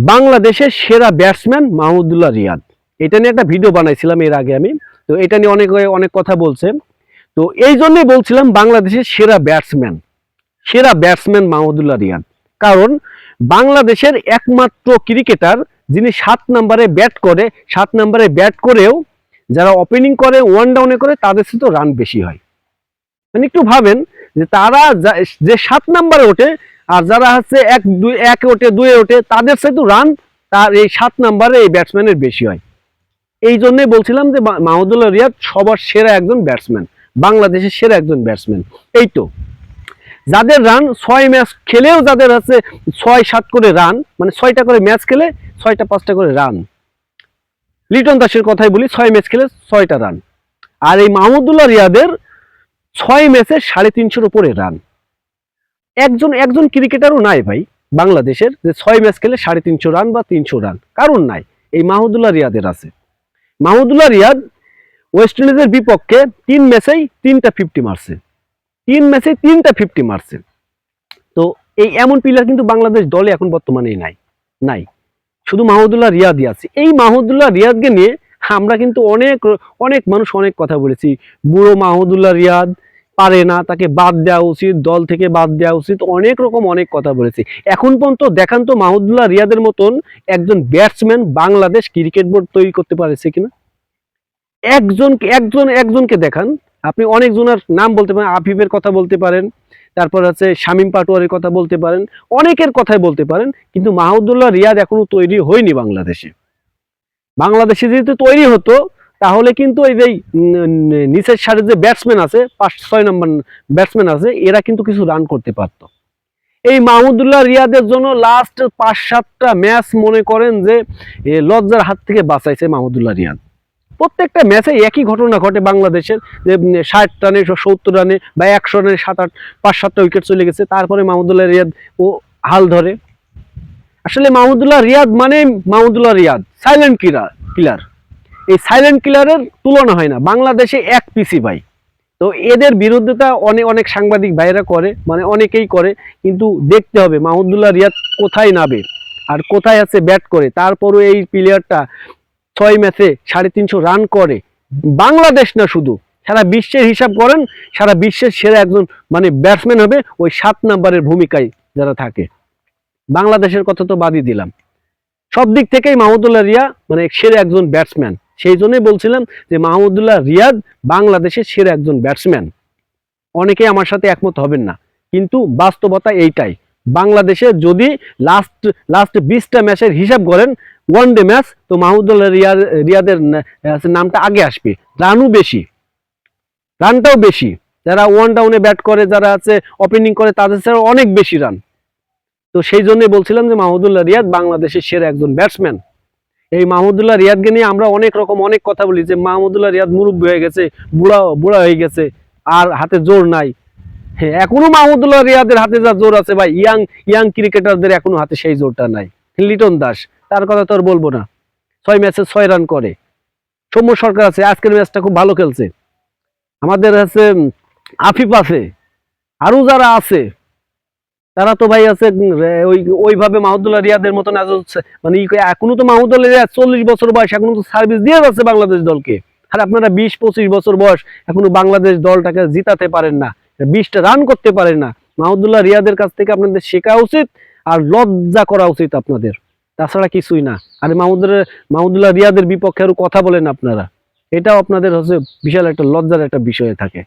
বাংলাদেশের সেরা ব্যাটসম্যান মাহমুদুল্লাহ রিয়াদ। এটা নিয়ে একটা ভিডিও বানাইছিলাম এর আগে আমি। তো এটা নিয়ে অনেক অনেক কথা বলছে। তো এই জন্যই বলছিলাম বাংলাদেশের সেরা ব্যাটসম্যান সেরা ব্যাটসম্যান মাহমুদুল্লাহ রিয়াদ। কারণ বাংলাদেশের একমাত্র ক্রিকেটার যিনি সাত নম্বরে ব্যাট করে, সাত নম্বরে ব্যাট করেও যারা ওপেনিং করে ওয়ান ডাউনে করে, তাদের সাথে রান বেশি হয়। মানে একটু ভাবেন যে তারা যা- সাত নম্বরে ওঠে আর যারা হচ্ছে এক, দুই, একে ওঠে দুয়ে ওঠে তাদের সাথে রান তার এই সাত নাম্বারে এই ব্যাটসম্যানের বেশি হয়। এই জন্যই বলছিলাম যে মাহমুদুল্লাহ রিয়াদ সবার সেরা একজন ব্যাটসম্যান বাংলাদেশের সেরা একজন ব্যাটসম্যান এই তো, যাদের রান ছয় ম্যাচ খেলেও যাদের আছে ছয়, সাত করে রান মানে ছয়টা করে ম্যাচ খেলে ছয়টা, পাঁচটা করে রান লিটন দাসের কথাই বলি, ছয় ম্যাচ খেলে ছয়টা রান আর এই মাহমুদুল্লাহ রিয়াদের ছয় ম্যাচে সাড়ে তিনশোর উপরে রান একজন একজন ক্রিকেটারও নাই ভাই। বাংলাদেশের যে ছয় ম্যাচ খেলে সাড়ে তিনশো রান বা তিনশো রান কারণ নাই। এই মাহমুদুল্লাহ রিয়াদের আছে। মাহমুদুল্লাহ রিয়াদ ওয়েস্ট ইন্ডিজের বিপক্ষে তিন ম্যাচেই তিনটা ফিফটি মারছে। তিন ম্যাচে তিনটা ফিফটি মারছে। তো এই এমন প্লেয়ার কিন্তু বাংলাদেশ দলে এখন বর্তমানে নাই। নাই। শুধু মাহমুদুল্লাহ রিয়াদই আছে। এই মাহমুদুল্লাহ রিয়াদকে নিয়ে আমরা কিন্তু অনেক অনেক মানুষ অনেক কথা বলেছি। বুড়ো মাহমুদুল্লাহ রিয়াদ পারে না, তাকে বাদ দেওয়া উচিত, দল থেকে বাদ দেওয়া উচিত, অনেক রকম অনেক কথা বলেছি। এখন পর্যন্ত দেখান তো মাহমুদুল্লাহ রিয়াদের মতন একজন ব্যাটসম্যান বাংলাদেশ ক্রিকেট বোর্ড তৈরি করতে পারেছে কিনা? একজনকে একজন, একজনকে দেখান। আপনি অনেকজনের নাম বলতে পারেন, আফিফের কথা বলতে পারেন, তারপর আছে শামীম পাটোয়ারের কথা বলতে পারেন, অনেকের কথাই বলতে পারেন, কিন্তু মাহমুদুল্লাহ রিয়াদ এখনও তৈরি হয়নি বাংলাদেশে। বাংলাদেশে যদি তৈরি হতো তাহলে কিন্তু এই যে নিচের সারের যে ব্যাটসম্যান আছে, পাঁচ, ছয় নম্বর ব্যাটসম্যান আছে, এরা কিন্তু কিছু রান করতে পারতো। এই মাহমুদুল্লাহ রিয়াদের জন্য লাস্ট পাঁচ, সাতটা ম্যাচ মনে করেন যে লজ্জার হাত থেকে বাঁচাইছে মাহমুদুল্লাহ রিয়াদ। প্রত্যেকটা ম্যাচে একই ঘটনা ঘটে বাংলাদেশের, যে ষাট রানে সত্তর রানে বা একশো রানে সাত, আট, পাঁচ, সাতটা উইকেট চলে গেছে, তারপরে মাহমুদুল্লাহ রিয়াদ ও হাল ধরে। আসলে মাহমুদুল্লাহ রিয়াদ মানে Mahmudullah Riyad silent killer killer এই সাইলেন্ট কিলারের তুলনা হয় না। বাংলাদেশে এক পিসি ভাই। তো এদের বিরুদ্ধতা অনেক অনেক সাংবাদিক ভাইরা করে মানে অনেকেই করে, কিন্তু দেখতে হবে মাহমুদুল্লাহ রিয়াদ কোথায় নাবে আর কোথায় আছে ব্যাট করে। তারপরও এই প্লেয়ারটা ছয় ম্যাচে সাড়ে তিনশো রান করে। বাংলাদেশ না শুধু, সারা বিশ্বের হিসাব করেন, সারা বিশ্বের সেরা একজন মানে ব্যাটসম্যান হবে ওই সাত নাম্বারের ভূমিকায় যারা থাকে। বাংলাদেশের কথা তো বাদই দিলাম। সব দিক থেকেই মাহমুদুল্লাহ রিয়া মানে সেরা একজন ব্যাটসম্যান সেই জন্যই বলছিলাম যে মাহমুদুল্লাহ রিয়াদ বাংলাদেশের সেরা একজন ব্যাটসম্যান অনেকেই আমার সাথে একমত হবেন না। কিন্তু বাস্তবতা এইটাই। বাংলাদেশে যদি লাস্ট লাস্ট বিশটা ম্যাচের হিসাব করেন ওয়ান ডে ম্যাচ তো মাহমুদুল্লাহ রিয়াদ, রিয়াদের নামটা আগে আসবে। রানও বেশি। রানটাও বেশি। যারা ওয়ান ডাউনে ব্যাট করে, যারা আছে ওপেনিং করে, তাদের ছাড়া অনেক বেশি রান তো সেই জন্যই বলছিলাম যে মাহমুদুল্লাহ রিয়াদ বাংলাদেশের সেরা একজন ব্যাটসম্যান এই মাহমুদুল্লাহ রিয়াদকে নিয়ে আমরা অনেক রকম অনেক কথা বলি যে মাহমুদুল্লাহ রিয়াদ মুরব্বী হয়ে গেছে, বুড়া বুড়া হয়ে গেছে, আর হাতে জোর নাই। হ্যাঁ এখনও মাহমুদুল্লাহ রিয়াদের হাতে যা জোর আছে ভাই, ইয়াং ইয়াং ক্রিকেটারদের এখনও হাতে সেই জোরটা নাই। লিটন দাস, তার কথা তো আর বলব না। ছয় ম্যাচে ছয় রান করে। সৌম্য সরকার আছে, আজকের ম্যাচটা খুব ভালো খেলছে। আমাদের আছে আফিফ আছে। আরও যারা আছে তারা তো ভাই আছে ওই, ওইভাবে মাহমুদুল্লাহ রিয়াদের মতন হচ্ছে- মানে এখনও তো মাহমুদুল্লাহ রিয়াদ চল্লিশ বছর বয়স, এখনও তো সার্ভিস দিয়ে যাচ্ছে বাংলাদেশ দলকে। আর আপনারা বিশ পঁচিশ বছর বয়স, এখনও বাংলাদেশ দলটাকে জিতাতে পারেন না, বিশটা রান করতে পারেন না। মাহমুদুল্লাহ রিয়াদের কাছ থেকে আপনাদের শেখা উচিত, আর লজ্জা করা উচিত আপনাদের। তাছাড়া কিছুই না। আর মাহমুদুল্লাহ মাহমুদুল্লাহ রিয়াদের বিপক্ষে আরও কথা বলেন আপনারা। এটাও আপনাদের হচ্ছে বিশাল একটা লজ্জার একটা বিষয়ে থাকে।